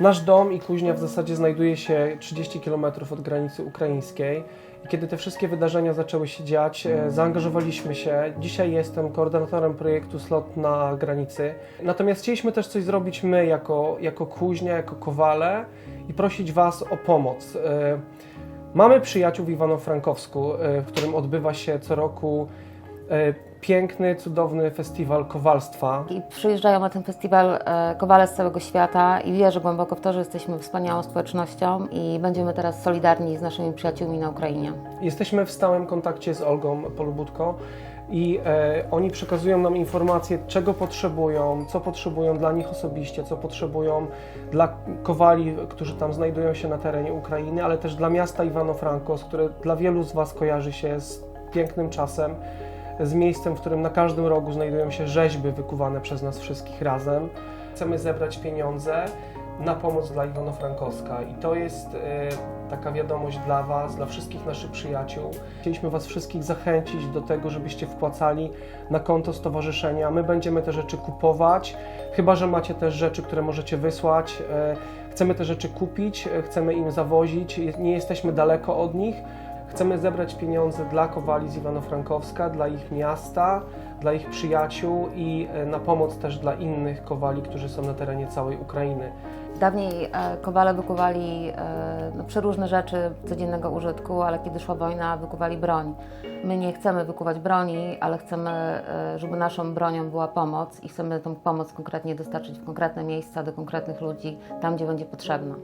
Nasz dom i kuźnia w zasadzie znajduje się 30 km od granicy ukraińskiej. I kiedy te wszystkie wydarzenia zaczęły się dziać, e, zaangażowaliśmy się. Dzisiaj jestem koordynatorem projektu Slot na granicy. Natomiast chcieliśmy też coś zrobić my jako, jako kuźnia, jako kowale i prosić Was o pomoc. E, Mamy przyjaciół w Iwano-Frankowsku, e, w którym odbywa się co roku piękny, cudowny festiwal kowalstwa. I przyjeżdżają na ten festiwal e, kowale z całego świata i wierzę głęboko w to, że jesteśmy wspaniałą społecznością i będziemy teraz solidarni z naszymi przyjaciółmi na Ukrainie. Jesteśmy w stałym kontakcie z Olgą Polubutko i e, oni przekazują nam informacje, czego potrzebują, co potrzebują dla nich osobiście, co potrzebują dla kowali, którzy tam znajdują się na terenie Ukrainy, ale też dla miasta Iwano-Frankos, które dla wielu z Was kojarzy się z pięknym czasem, z miejscem, w którym na każdym rogu znajdują się rzeźby wykuwane przez nas wszystkich razem. Chcemy zebrać pieniądze na pomoc dla Iwano-Frankowska i to jest e, taka wiadomość dla Was, dla wszystkich naszych przyjaciół. Chcieliśmy Was wszystkich zachęcić do tego, żebyście wpłacali na konto stowarzyszenia. My będziemy te rzeczy kupować, chyba że macie też rzeczy, które możecie wysłać. E, Chcemy te rzeczy kupić, e, chcemy im zawozić, nie jesteśmy daleko od nich. Chcemy zebrać pieniądze dla Kowali z Iwano-Frankowska, dla ich miasta, dla ich przyjaciół i e, na pomoc też dla innych Kowali, którzy są na terenie całej Ukrainy. Dawniej e, kowale wykuwali e, no, przeróżne rzeczy codziennego użytku, ale kiedy szła wojna, wykuwali broń. My nie chcemy wykuwać broni, ale chcemy, żeby naszą bronią była pomoc i chcemy tą pomoc konkretnie dostarczyć w konkretne miejsca, do konkretnych ludzi, tam gdzie będzie potrzebna.